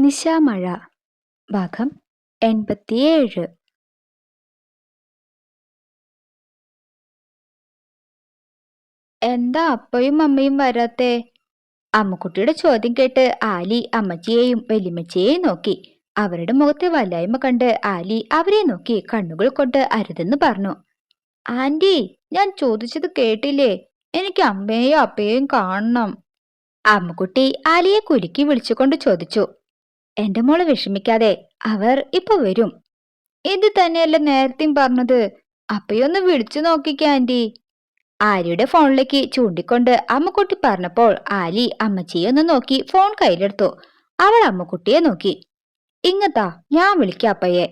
നിശാമഴ. ഭാഗം എൺപത്തിയേഴ്. എന്താ അപ്പയും അമ്മയും വരാത്തെ? അമ്മക്കുട്ടിയുടെ ചോദ്യം കേട്ട് ആലി അമ്മച്ചിയെയും വലിയമ്മച്ചിയെയും നോക്കി. അവരുടെ മുഖത്തെ വല്ലായ്മ കണ്ട് ആലി അവരെ നോക്കി കണ്ണുകൾ കൊണ്ട് അരുതെന്ന് പറഞ്ഞു. ആന്റി ഞാൻ ചോദിച്ചത് കേട്ടില്ലേ? എനിക്ക് അമ്മയെയും അപ്പയെയും കാണണം. അമ്മക്കുട്ടി ആലിയെ കുലുക്കി വിളിച്ചുകൊണ്ട് ചോദിച്ചു. എന്റെ മോൾ വിഷമിക്കാതെ അവർ ഇപ്പൊ വരും. ഇത് തന്നെയല്ല നേരത്തെയും പറഞ്ഞത്. അപ്പയൊന്ന് വിളിച്ചു നോക്കിക്ക ആന്റി. ആര്യയുടെ ഫോണിലേക്ക് ചൂണ്ടിക്കൊണ്ട് അമ്മക്കുട്ടി പറഞ്ഞപ്പോൾ ആലി അമ്മച്ചിയെ ഒന്ന് നോക്കി ഫോൺ കയ്യിലെടുത്തു. അവൾ അമ്മക്കുട്ടിയെ നോക്കി. ഇങ്ങത്താ ഞാൻ വിളിക്കാം അപ്പയെ.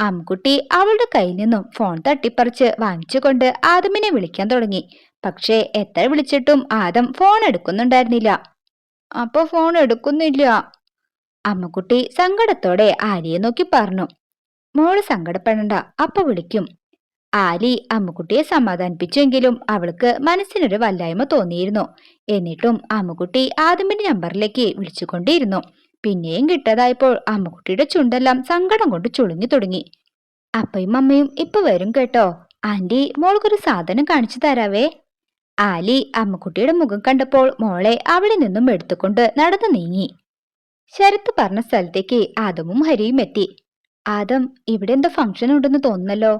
അമ്മക്കുട്ടി അവളുടെ കയ്യിൽ നിന്നും ഫോൺ തട്ടിപ്പറിച്ച് വാങ്ങിച്ചുകൊണ്ട് ആദമിനെ വിളിക്കാൻ തുടങ്ങി. പക്ഷേ എത്ര വിളിച്ചിട്ടും ആദം ഫോൺ എടുക്കുന്നുണ്ടായിരുന്നില്ല. അപ്പൊ ഫോൺ എടുക്കുന്നില്ല. അമ്മക്കുട്ടി സങ്കടത്തോടെ ആലിയെ നോക്കി പറഞ്ഞു. മോൾ സങ്കടപ്പെടണ്ട അപ്പ വിളിക്കും ആലി അമ്മുക്കുട്ടിയെ സമാധാനിപ്പിച്ചെങ്കിലും അവൾക്ക് മനസ്സിനൊരു വല്ലായ്മ തോന്നിയിരുന്നു. എന്നിട്ടും അമ്മുക്കുട്ടി ആദമിന്റെ നമ്പറിലേക്ക് വിളിച്ചുകൊണ്ടിരുന്നു. പിന്നെയും കിട്ടാതായപ്പോൾ അമ്മുക്കുട്ടിയുടെ ചുണ്ടെല്ലാം സങ്കടം കൊണ്ട് ചുളുങ്ങി തുടങ്ങി. അപ്പയും അമ്മയും ഇപ്പൊ വരും കേട്ടോ. ആന്റി മോൾക്കൊരു സാധനം കാണിച്ചു തരാവേ ആലി അമ്മുക്കുട്ടിയുടെ മുഖം കണ്ടപ്പോൾ മോളെ അവിടെ നിന്നും എടുത്തുകൊണ്ട് നടന്നു നീങ്ങി. ശരത്ത് പറഞ്ഞ സ്ഥലത്തേക്ക് ആദമും ഹരിയും എത്തി. ആദം ഇവിടെ എന്തോ ഫംഗ്ഷൻ ഉണ്ടെന്ന് തോന്നുന്നല്ലോ.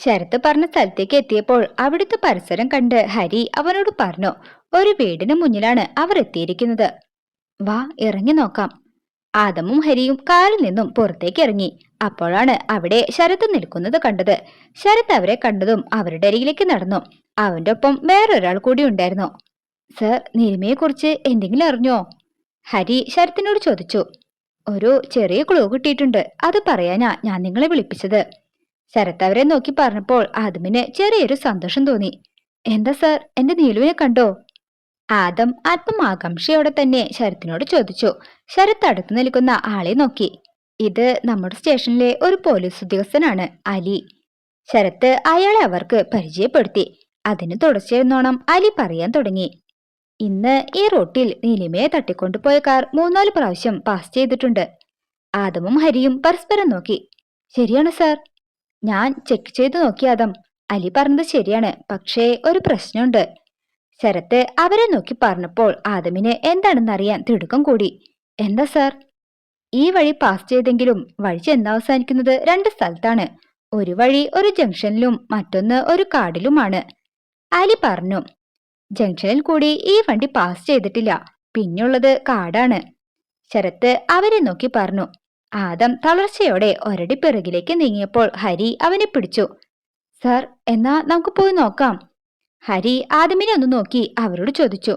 ശരത്ത് പറഞ്ഞ സ്ഥലത്തേക്ക് എത്തിയപ്പോൾ അവിടുത്തെ പരിസരം കണ്ട് ഹരി അവനോട് പറഞ്ഞു ഒരു വീടിന് മുന്നിലാണ് അവർ എത്തിയിരിക്കുന്നത്. വാ ഇറങ്ങി നോക്കാം. ആദമും ഹരിയും കാറിൽ നിന്നും പുറത്തേക്ക് ഇറങ്ങി. അപ്പോഴാണ് അവിടെ ശരത്ത് നിൽക്കുന്നത് കണ്ടത്. ശരത് അവരെ കണ്ടതും അവരുടെ അരികിലേക്ക് നടന്നു. അവന്റെ ഒപ്പം വേറൊരാൾ കൂടി ഉണ്ടായിരുന്നു. സർ കുറിച്ച് എന്തെങ്കിലും അറിഞ്ഞോ? ഹരി ശരത്തിനോട് ചോദിച്ചു ഒരു ചെറിയ ക്ലൂ കിട്ടിയിട്ടുണ്ട്. അത് പറയാനാ ഞാൻ നിങ്ങളെ വിളിപ്പിച്ചത്. ശരത്ത് അവരെ നോക്കി പറഞ്ഞപ്പോൾ ആദമിന് ചെറിയൊരു സന്തോഷം തോന്നി. എന്താ സർ എന്റെ നീലുവിനെ കണ്ടോ? ആദം അല്പം ആകാംക്ഷയോടെ തന്നെ ശരത്തിനോട് ചോദിച്ചു. ശരത്ത് അടുത്തു നിൽക്കുന്ന ആളെ നോക്കി. ഇത് നമ്മുടെ സ്റ്റേഷനിലെ ഒരു പോലീസ് ഉദ്യോഗസ്ഥനാണ് അലി. ശരത്ത് അയാളെ അവർക്ക് പരിചയപ്പെടുത്തി. അതിന് തുടർച്ചയെന്നോണം അലി പറയാൻ തുടങ്ങി. ഇന്ന് ഈ റോട്ടിൽ നീലിമയെ തട്ടിക്കൊണ്ടുപോയ കാർ മൂന്നാൽ പ്രാവശ്യം പാസ് ചെയ്തിട്ടുണ്ട്. ആദമും ഹരിയും പരസ്പരം നോക്കി. ശരിയാണ് സാർ ഞാൻ ചെക്ക് ചെയ്തു നോക്കി ആദം. അലി പറഞ്ഞത് ശരിയാണ് പക്ഷേ ഒരു പ്രശ്നമുണ്ട്. ശരത്ത് അവരെ നോക്കി പറഞ്ഞപ്പോൾ ആദമിന് എന്താണെന്നറിയാൻ തിടുക്കം കൂടി. എന്താ സാർ ഈ വഴി പാസ് ചെയ്തെങ്കിലും വഴി ചെന്നവസാനിക്കുന്നത് രണ്ട് സ്ഥലത്താണ്. ഒരു വഴി ഒരു ജംഗ്ഷനിലും മറ്റൊന്ന് ഒരു കാടിലുമാണ്. അലി പറഞ്ഞു ജംഗ്ഷനിൽ കൂടി ഈ വണ്ടി പാസ് ചെയ്തിട്ടില്ല. പിന്നുള്ളത് കാടാണ്. ശരത്ത് അവരെ നോക്കി പറഞ്ഞു. ആദം തളർച്ചയോടെ ഒരടി പിറകിലേക്ക് നീങ്ങിയപ്പോൾ ഹരി അവനെ പിടിച്ചു. സർ എന്നാ നമുക്ക് പോയി നോക്കാം. ഹരി ആദമിനെ ഒന്ന് നോക്കി അവരോട് ചോദിച്ചു.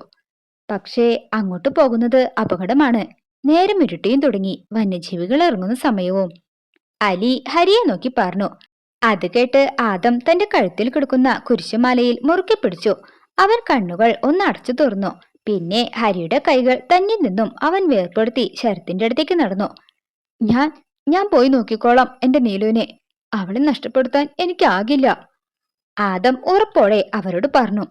പക്ഷേ അങ്ങോട്ട് പോകുന്നത് അപകടമാണ്. നേരം ഇരുട്ടിയും തുടങ്ങി. വന്യജീവികൾ ഇറങ്ങുന്ന സമയവും. അലി ഹരിയെ നോക്കി പറഞ്ഞു. അത് കേട്ട് ആദം തന്റെ കഴുത്തിൽ കിടക്കുന്ന കുരിശുമാലയിൽ മുറുക്കി പിടിച്ചു. അവൻ കണ്ണുകൾ ഒന്ന് അടച്ചു തുറന്നു. പിന്നെ ഹരിയുടെ കൈകൾ തന്നിൽ നിന്നും അവൻ വേർപ്പെടുത്തി ശരത്തിന്റെ അടുത്തേക്ക് നടന്നു. ഞാൻ ഞാൻ പോയി നോക്കിക്കോളാം എന്റെ നീലുവിനെ. അവളെ നഷ്ടപ്പെടുത്താൻ എനിക്കാകില്ല ആദം ഉറപ്പോടെ അവരോട് പറഞ്ഞു.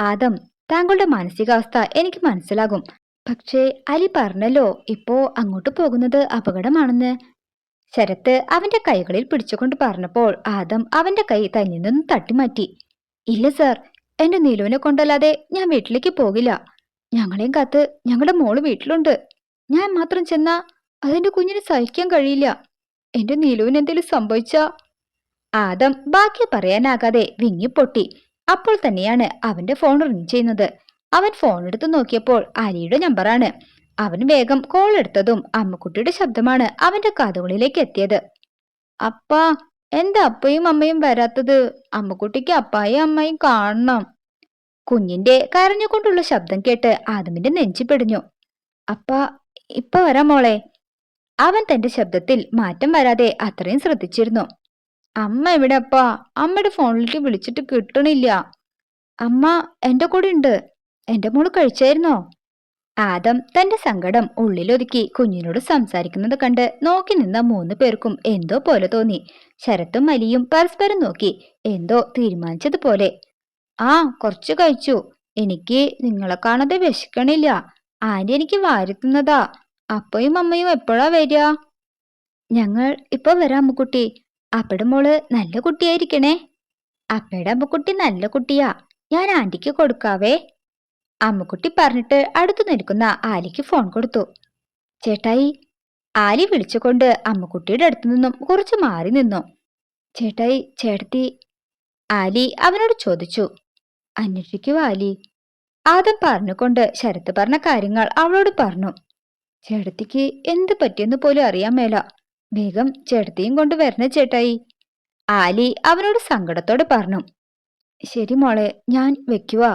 ആദം താങ്കളുടെ മാനസികാവസ്ഥ എനിക്ക് മനസ്സിലാകും. പക്ഷേ അലി പറഞ്ഞല്ലോ ഇപ്പോ അങ്ങോട്ട് പോകുന്നത് അപകടമാണെന്ന്. ശരത്ത് അവന്റെ കൈകളിൽ പിടിച്ചുകൊണ്ട് പറഞ്ഞപ്പോൾ ആദം അവന്റെ കൈ തന്നിൽ നിന്നും തട്ടിമാറ്റി. ഇല്ല സർ. എന്റെ നിലുവിനെ കൊണ്ടല്ലാതെ ഞാൻ വീട്ടിലേക്ക് പോകില്ല. ഞങ്ങളെയും കാത്ത് ഞങ്ങളുടെ മോൾ വീട്ടിലുണ്ട്. ഞാൻ മാത്രം ചെന്നാ അതെന്റെ കുഞ്ഞിന് സഹിക്കാൻ കഴിയില്ല. എന്റെ നിലുവിന് എന്തെങ്കിലും സംഭവിച്ച? ആദം ബാക്കി പറയാനാകാതെ വിങ്ങിപ്പൊട്ടി. അപ്പോൾ തന്നെയാണ് അവന്റെ ഫോൺ റിംഗ് ചെയ്യുന്നത്. അവൻ ഫോൺ എടുത്ത് നോക്കിയപ്പോൾ അലിയുടെ നമ്പറാണ്. അവൻ വേഗം കോൾ എടുത്തതും അമ്മക്കുട്ടിയുടെ ശബ്ദമാണ് അവന്റെ കാതുകളിലേക്ക് എത്തിയത്. അപ്പാ എന്റെ അപ്പയും അമ്മയും വരാത്തത് അമ്മക്കുട്ടിക്ക് അപ്പായും അമ്മയും കാണണം. കുഞ്ഞിന്റെ കരഞ്ഞുകൊണ്ടുള്ള ശബ്ദം കേട്ട് ആദമിന്റെ നെഞ്ചു പിടിഞ്ഞു. അപ്പ ഇപ്പൊ വരാം മോളെ. അവൻ തന്റെ ശബ്ദത്തിൽ മാറ്റം വരാതെ അത്രയും ശ്രദ്ധിച്ചിരുന്നു. അമ്മ എവിടെ അപ്പ അമ്മയുടെ ഫോണിലേക്ക് വിളിച്ചിട്ട് കിട്ടണില്ല. അമ്മ എന്റെ കൂടെ ഉണ്ട്. എന്റെ മോൾ കഴിച്ചായിരുന്നോ? ആദം തന്റെ സങ്കടം ഉള്ളിലൊതുക്കി കുഞ്ഞിനോട് സംസാരിക്കുന്നത് കണ്ട് നോക്കി നിന്ന മൂന്ന് പേർക്കും എന്തോ പോലെ തോന്നി. ശരത്തും മലിയും പരസ്പരം നോക്കി എന്തോ തീരുമാനിച്ചതുപോലെ. ആ കുറച്ചു കഴിച്ചു. എനിക്ക് നിങ്ങളെ കാണാതെ വിശക്കണില്ല. ആന്റി എനിക്ക് വാരുത്തുന്നതാ. അപ്പയും അമ്മയും എപ്പോഴാ വരിക? ഞങ്ങൾ ഇപ്പൊ വരാം അമ്മുക്കുട്ടി. അപ്പടെ മോൾ നല്ല കുട്ടിയായിരിക്കണേ. അപ്പയുടെ അമ്മുക്കുട്ടി നല്ല കുട്ടിയാ. ഞാൻ ആന്റിക്ക് കൊടുക്കാവേ. അമ്മുക്കുട്ടി പറഞ്ഞിട്ട് അടുത്തു നിൽക്കുന്ന ആലിക്ക് ഫോൺ കൊടുത്തു. ചേട്ടായി ആലി വിളിച്ചുകൊണ്ട് അമ്മുക്കുട്ടിയുടെ അടുത്തു നിന്നും കുറച്ച് മാറി നിന്നു. ചേട്ടായി ചേട്ടത്തി ആലി അവനോട് ചോദിച്ചു. അന്വേഷിക്കൂ ആലി. ആദം പറഞ്ഞുകൊണ്ട് ശരത്ത് പറഞ്ഞ കാര്യങ്ങൾ അവളോട് പറഞ്ഞു. ചേട്ടത്തിക്ക് എന്ത് പറ്റിയെന്ന് പോലും അറിയാൻ മേല. വേഗം ചേട്ടത്തിയും കൊണ്ട് വരണ ചേട്ടായി. ആലി അവനോട് സങ്കടത്തോടെ പറഞ്ഞു. ശരി മോളെ ഞാൻ വെക്കുവാ.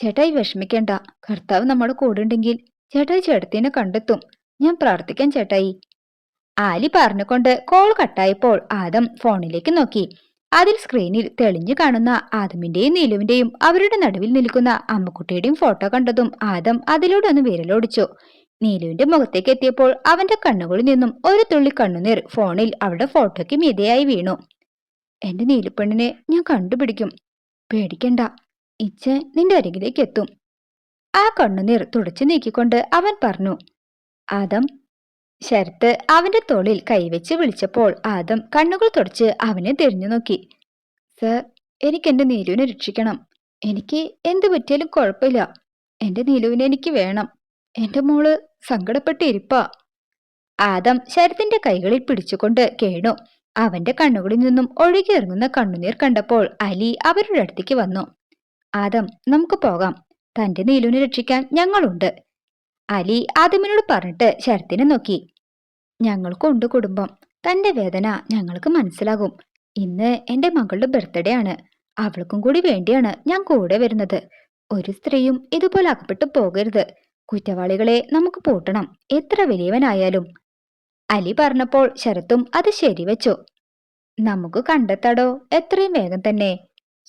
ചേട്ടായി വിഷമിക്കേണ്ട. കർത്താവ് നമ്മുടെ കൂടെ ഉണ്ടെങ്കിൽ ചേട്ടായി ചേട്ടത്തിനെ കണ്ടെത്തും. ഞാൻ പ്രാർത്ഥിക്കാൻ ചേട്ടായി. ആലി പറഞ്ഞുകൊണ്ട് കോൾ കട്ടായപ്പോൾ ആദം ഫോണിലേക്ക് നോക്കി. അതിൽ സ്ക്രീനിൽ തെളിഞ്ഞു കാണുന്ന ആദമിന്റെയും നീലുവിന്റെയും അവരുടെ നടുവിൽ നിൽക്കുന്ന അമ്മക്കുട്ടിയുടെയും ഫോട്ടോ കണ്ടതും ആദം അതിലൂടെ ഒന്ന് വിരലോടിച്ചു. നീലുവിന്റെ മുഖത്തേക്ക് എത്തിയപ്പോൾ അവന്റെ കണ്ണുകളിൽ നിന്നും ഒരു തുള്ളി കണ്ണുനീർ ഫോണിൽ അവളുടെ ഫോട്ടോയ്ക്ക് മീതയായി വീണു. എന്റെ നീലുപ്പെണ്ണിനെ ഞാൻ കണ്ടുപിടിക്കും. പേടിക്കണ്ട. ഇച്ച നിന്റെ അരികിലേക്ക് എത്തും ആ കണ്ണുനീർ തുടച്ചു നീക്കിക്കൊണ്ട് അവൻ പറഞ്ഞു ആദം ശരത്ത് അവന്റെ തോളിൽ കൈവച്ച് വിളിച്ചപ്പോൾ ആദം കണ്ണുകൾ തുടച്ച് അവനെ തിരിഞ്ഞു നോക്കി. സർ എനിക്ക് എന്റെ നീലുവിനെ രക്ഷിക്കണം. എനിക്ക് എന്ത് പറ്റിയാലും കുഴപ്പമില്ല. എന്റെ നീലുവിനെ എനിക്ക് വേണം. എന്റെ മോൾ സങ്കടപ്പെട്ടിരിപ്പാ. ആദം ശരത്തിന്റെ കൈകളിൽ പിടിച്ചുകൊണ്ട് കേണു. അവന്റെ കണ്ണുകളിൽ നിന്നും ഒഴുകിയിറങ്ങുന്ന കണ്ണുനീർ കണ്ടപ്പോൾ അലി അവരുടെ അടുത്തേക്ക് വന്നു. ആദം നമുക്ക് പോകാം. തന്റെ നീലുവിനെ രക്ഷിക്കാൻ ഞങ്ങളുണ്ട്. അലി ആദമിനോട് പറഞ്ഞിട്ട് ശരത്തിനെ നോക്കി. ഞങ്ങൾക്കുണ്ട് കുടുംബം. തന്റെ വേദന ഞങ്ങൾക്ക് മനസ്സിലാകും. ഇന്ന് എന്റെ മകളുടെ ബർത്ത്ഡേ ആണ്. അവൾക്കും കൂടി വേണ്ടിയാണ് ഞാൻ കൂടെ വരുന്നത്. ഒരു സ്ത്രീയും ഇതുപോലെ അകപ്പെട്ടു പോകരുത്. കുറ്റവാളികളെ നമുക്ക് പൂട്ടണം. എത്ര വലിയവനായാലും. അലി പറഞ്ഞപ്പോൾ ശരത്തും അത് ശരിവെച്ചു. നമുക്ക് കണ്ടെത്താടോ? എത്രയും വേഗം തന്നെ.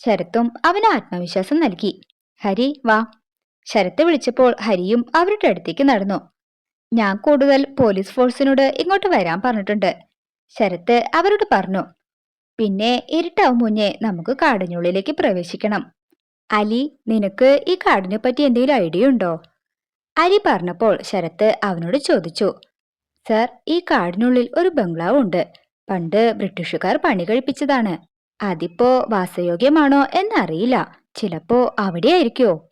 ശരത്തും അവന് ആത്മവിശ്വാസം നൽകി. ഹരി വാ. ശരത്ത് വിളിച്ചപ്പോൾ ഹരിയും അവരുടെ അടുത്തേക്ക് നടന്നു. ഞാൻ കൂടുതൽ പോലീസ് ഫോഴ്സിനോട് ഇങ്ങോട്ട് വരാൻ പറഞ്ഞിട്ടുണ്ട്. ശരത്ത് അവരോട് പറഞ്ഞു പിന്നെ ഇരുട്ടാവും മുന്നേ നമുക്ക് കാടിനുള്ളിലേക്ക് പ്രവേശിക്കണം. അലി നിനക്ക് ഈ കാടിനെ പറ്റി എന്തെങ്കിലും ഐഡിയ ഉണ്ടോ? അലി പറഞ്ഞപ്പോൾ ശരത്ത് അവനോട് ചോദിച്ചു സർ ഈ കാടിനുള്ളിൽ ഒരു ബംഗ്ലാവ് ഉണ്ട് പണ്ട് ബ്രിട്ടീഷുകാർ പണി കഴിപ്പിച്ചതാണ്. അതിപ്പോ വാസയോഗ്യമാണോ എന്നറിയില്ല. ചിലപ്പോ അവിടെയായിരിക്കോ?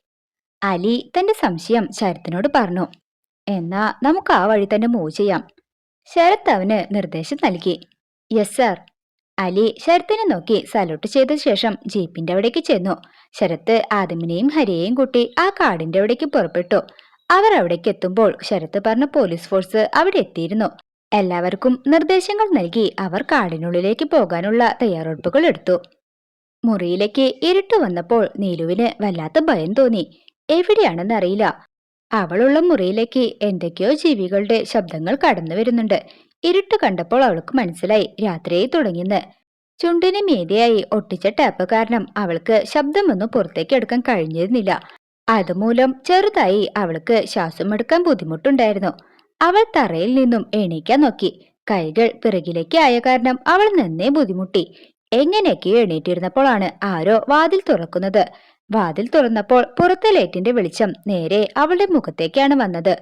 അലി തന്റെ സംശയം ശരത്തിനോട് പറഞ്ഞു. എന്നാ നമുക്ക് ആ വഴി തന്നെ മൂവ് ചെയ്യാം. ശരത് അവന് നിർദ്ദേശം നൽകി. യെസ് സർ അലി ശരത്തിനെ നോക്കി സലൂട്ട് ചെയ്ത ശേഷം ജീപ്പിന്റെ അവിടേക്ക് ചെന്നു. ശരത്ത് ആദമിനെയും ഹരിയെയും കൂട്ടി ആ കാടിന്റെ അവിടേക്ക് പുറപ്പെട്ടു. അവർ അവിടേക്ക് എത്തുമ്പോൾ ശരത്ത് പറഞ്ഞ പോലീസ് ഫോഴ്സ് അവിടെ എത്തിയിരുന്നു. എല്ലാവർക്കും നിർദ്ദേശങ്ങൾ നൽകി അവർ കാടിനുള്ളിലേക്ക് പോകാനുള്ള തയ്യാറെടുപ്പുകൾ എടുത്തു. മുറിയിലേക്ക് ഇരുട്ട് വന്നപ്പോൾ നീലുവിന് വല്ലാത്ത ഭയം തോന്നി. എവിടെയാണെന്ന് അറിയില്ല. അവളുള്ള മുറിയിലേക്ക് എന്തൊക്കെയോ ജീവികളുടെ ശബ്ദങ്ങൾ കടന്നു വരുന്നുണ്ട്. ഇരുട്ട് കണ്ടപ്പോൾ അവൾക്ക് മനസ്സിലായി രാത്രിയായി തുടങ്ങിയെന്ന്. ചുണ്ടിന് മീതിയായി ഒട്ടിച്ച ടാപ്പ് കാരണം അവൾക്ക് ശബ്ദമൊന്നും പുറത്തേക്ക് എടുക്കാൻ കഴിഞ്ഞിരുന്നില്ല. അതുമൂലം ചെറുതായി അവൾക്ക് ശ്വാസമെടുക്കാൻ ബുദ്ധിമുട്ടുണ്ടായിരുന്നു. അവൾ തറയിൽ നിന്നും എണീക്കാൻ നോക്കി. കൈകൾ പിറകിലേക്ക് ആയ കാരണം അവൾ നന്നേ ബുദ്ധിമുട്ടി. എങ്ങനെയൊക്കെയോ എണീറ്റിരുന്നപ്പോഴാണ് ആരോ വാതിൽ തുറക്കുന്നത്. വാതിൽ തുറന്നപ്പോൾ പുറത്തെ ലൈറ്റിന്റെ വെളിച്ചം നേരെ അവളുടെ മുഖത്തേക്കാണ് വന്നത്.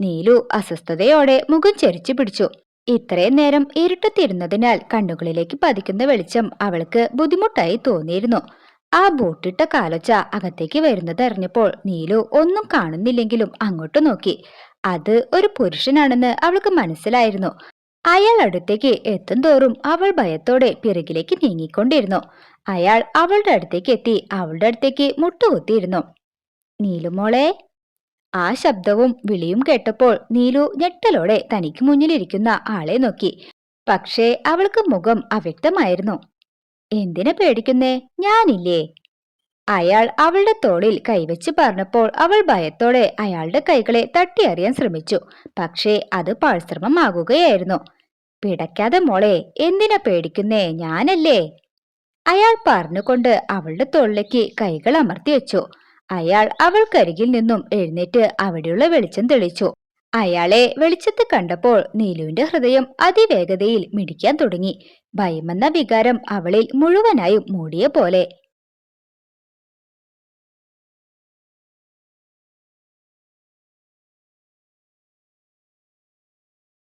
നീലു അസ്വസ്ഥതയോടെ മുഖം ചെരിച്ചു പിടിച്ചു. ഇത്രയും നേരം ഇരുട്ടത്തിരുന്നതിനാൽ കണ്ണുകളിലേക്ക് പതിക്കുന്ന വെളിച്ചം അവൾക്ക് ബുദ്ധിമുട്ടായി തോന്നിയിരുന്നു. ആ ബൂട്ടിട്ട കാലൊച്ച അകത്തേക്ക് വരുന്നത് അറിഞ്ഞപ്പോൾ നീലു ഒന്നും കാണുന്നില്ലെങ്കിലും അങ്ങോട്ട് നോക്കി. അത് ഒരു പുരുഷനാണെന്ന് അവൾക്ക് മനസ്സിലായിരുന്നു. അയാൾ അടുത്തേക്ക് എത്തും തോറും അവൾ ഭയത്തോടെ പിറകിലേക്ക് നീങ്ങിക്കൊണ്ടിരുന്നു. അയാൾ അവളുടെ അടുത്തേക്ക് എത്തി അവളുടെ അടുത്തേക്ക് മുട്ടുകുത്തിയിരുന്നു. നീലുമോളെ ആ ശബ്ദവും വിളിയും കേട്ടപ്പോൾ നീലു ഞെട്ടലോടെ തനിക്ക് മുന്നിലിരിക്കുന്ന ആളെ നോക്കി. പക്ഷേ അവൾക്ക് മുഖം അവ്യക്തമായിരുന്നു. എന്തിനെ പേടിക്കുന്നേ? ഞാനില്ലേ? അയാൾ അവളുടെ തോളിൽ കൈവച്ച് പറഞ്ഞപ്പോൾ അവൾ ഭയത്തോടെ അയാളുടെ കൈകളെ തട്ടിയറിയാൻ ശ്രമിച്ചു. പക്ഷേ അത് പാഴ്ശ്രമമാകുകയായിരുന്നു. പിടയ്ക്കാതെ മോളെ എന്തിനാ പേടിക്കുന്നേ? ഞാനല്ലേ? അയാൾ പറഞ്ഞുകൊണ്ട് അവളുടെ തോളിലേക്ക് കൈകൾ അമർത്തി വെച്ചു. അയാൾ അവൾക്കരികിൽ നിന്നും എഴുന്നേറ്റ് അവിടെയുള്ള വെളിച്ചം തെളിച്ചു. അയാളെ വെളിച്ചത്ത് കണ്ടപ്പോൾ നീലുവിന്റെ ഹൃദയം അതിവേഗതയിൽ മിടിക്കാൻ തുടങ്ങി. ഭയമെന്ന വികാരം അവളിൽ മുഴുവനായും മൂടിയ പോലെ